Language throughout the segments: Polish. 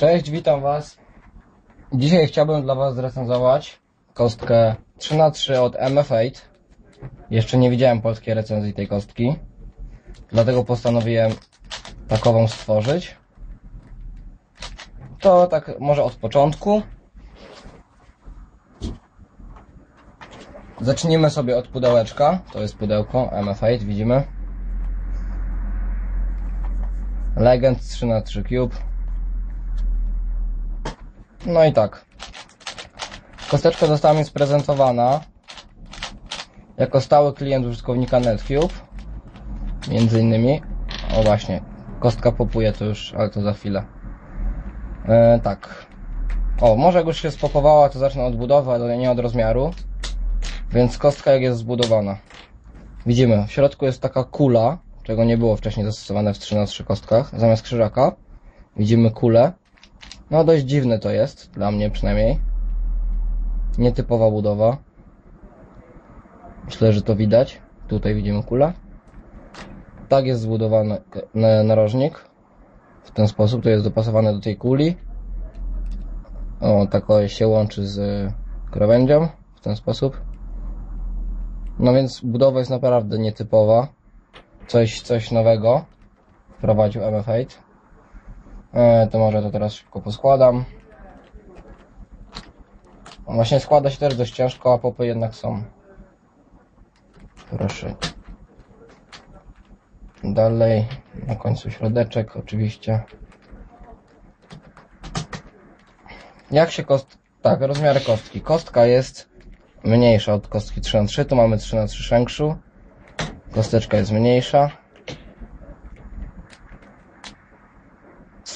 Cześć, witam Was. Dzisiaj chciałbym dla Was zrecenzować kostkę 3x3 od MF8. Jeszcze nie widziałem polskiej recenzji tej kostki, dlatego postanowiłem takową stworzyć. To tak może od początku. Zacznijmy sobie od pudełeczka. To jest pudełko MF8, widzimy. Legend 3x3 Cube. No i tak. Kosteczka została mi sprezentowana jako stały klient użytkownika NetCube. Między innymi. O właśnie, kostka popuje to już, ale to za chwilę. E, tak. O, może jak już się spakowała, to zacznę od budowy, ale nie od rozmiaru. Więc kostka jak jest zbudowana. Widzimy, w środku jest taka kula, czego nie było wcześniej zastosowane w 3 na 3 kostkach. Zamiast krzyżaka widzimy kulę. No dość dziwne to jest, dla mnie przynajmniej. Nietypowa budowa. Myślę, że to widać. Tutaj widzimy kulę. Tak jest zbudowany na- narożnik. W ten sposób, to jest dopasowane do tej kuli. O, tak się łączy z krawędzią. W ten sposób. No więc budowa jest naprawdę nietypowa. Coś, coś nowego wprowadził MF8. E, to może to teraz szybko poskładam. Właśnie składa się też dość ciężko, a popy jednak są. Proszę. Dalej, na końcu środeczek oczywiście. Jak się kost... Tak, rozmiary kostki. Kostka jest mniejsza od kostki 3 na 3 tu mamy 3 na 3 szenkszu. Kosteczka jest mniejsza.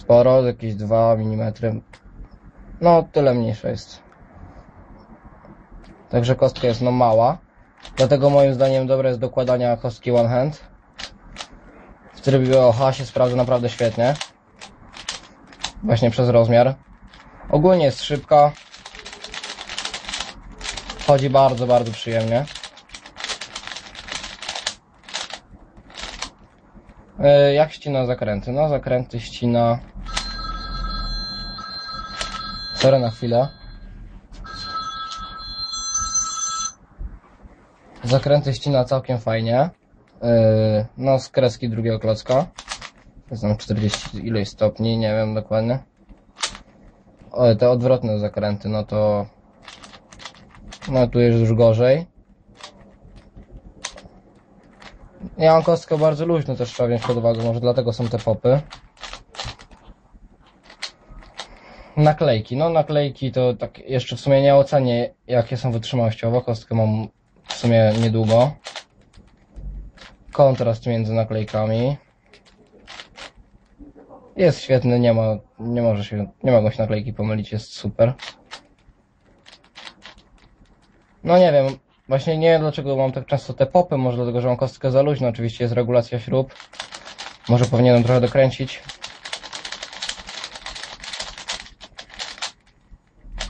Sporo, jakieś 2 mm. No, tyle mniejsza jest. Także kostka jest no mała. Dlatego moim zdaniem dobre jest dokładania kostki one hand. W trybie OH się sprawdza naprawdę świetnie. Właśnie przez rozmiar. Ogólnie jest szybka. Chodzi bardzo, bardzo przyjemnie. Jak ścina zakręty? No zakręty ścina... Sorry na chwilę. Zakręty ścina całkiem fajnie. E, No z kreski drugiego klocka. Tam 40 ileś stopni, nie wiem dokładnie. O, te odwrotne zakręty, no to... No tu jest już gorzej. Ja mam kostkę bardzo luźną, też trzeba wziąć pod uwagę, może dlatego są te popy. Naklejki, no naklejki to tak jeszcze w sumie nie ocenię jakie są wytrzymałościowo, kostkę mam w sumie niedługo. Kontrast między naklejkami. Jest świetny, nie ma, nie może się, nie mogą się naklejki pomylić, jest super. No nie wiem, właśnie nie wiem dlaczego mam tak często te popy, może dlatego, że mam kostkę za luźno, oczywiście jest regulacja śrub. Może powinienem trochę dokręcić.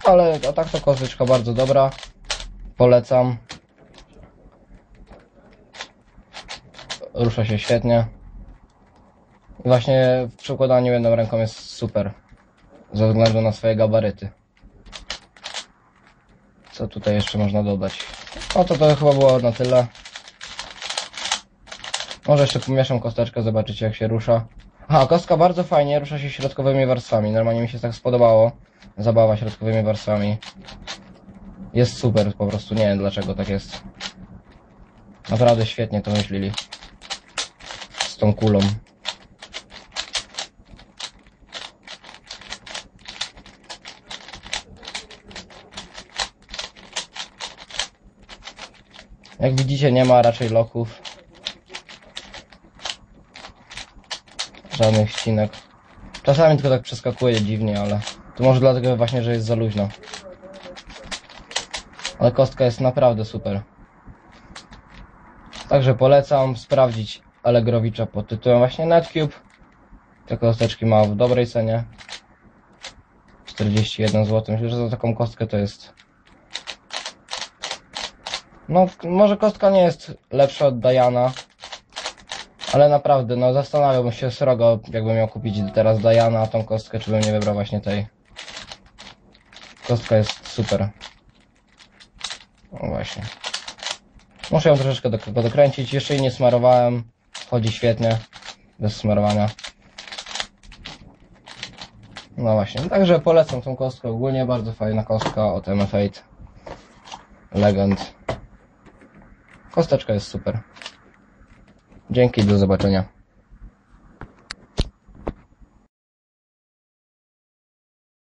Ale a tak to kosteczka bardzo dobra. Polecam. Rusza się świetnie. Właśnie w przykładaniu jedną ręką jest super. Ze względu na swoje gabaryty. Co tutaj jeszcze można dodać? O to to chyba było na tyle. Może jeszcze pomieszam kosteczkę, zobaczycie jak się rusza. Aha, kostka bardzo fajnie rusza się środkowymi warstwami. Normalnie mi się tak spodobało. Zabawa środkowymi warstwami. Jest super po prostu, nie wiem dlaczego tak jest. Naprawdę świetnie to myśleli. Z tą kulą. Jak widzicie nie ma raczej loków. Żadnych ścinek. Czasami tylko tak przeskakuje dziwnie, ale to może dlatego właśnie, że jest za luźno. Ale kostka jest naprawdę super. Także polecam sprawdzić Allegrowicza pod tytułem właśnie Netcube. Te kosteczki ma w dobrej cenie. 41 zł. Myślę, że za taką kostkę to jest No, może kostka nie jest lepsza od Diana, Ale naprawdę, no zastanawiałbym się srogo, jakbym miał kupić teraz Diana tą kostkę, czy bym nie wybrał właśnie tej. Kostka jest super. No właśnie. Muszę ją troszeczkę do, dokręcić. Jeszcze jej nie smarowałem. Chodzi świetnie. Bez smarowania. No właśnie. Także polecam tą kostkę. Ogólnie bardzo fajna kostka od MF8. Legend. Kosteczka jest super. Dzięki, do zobaczenia.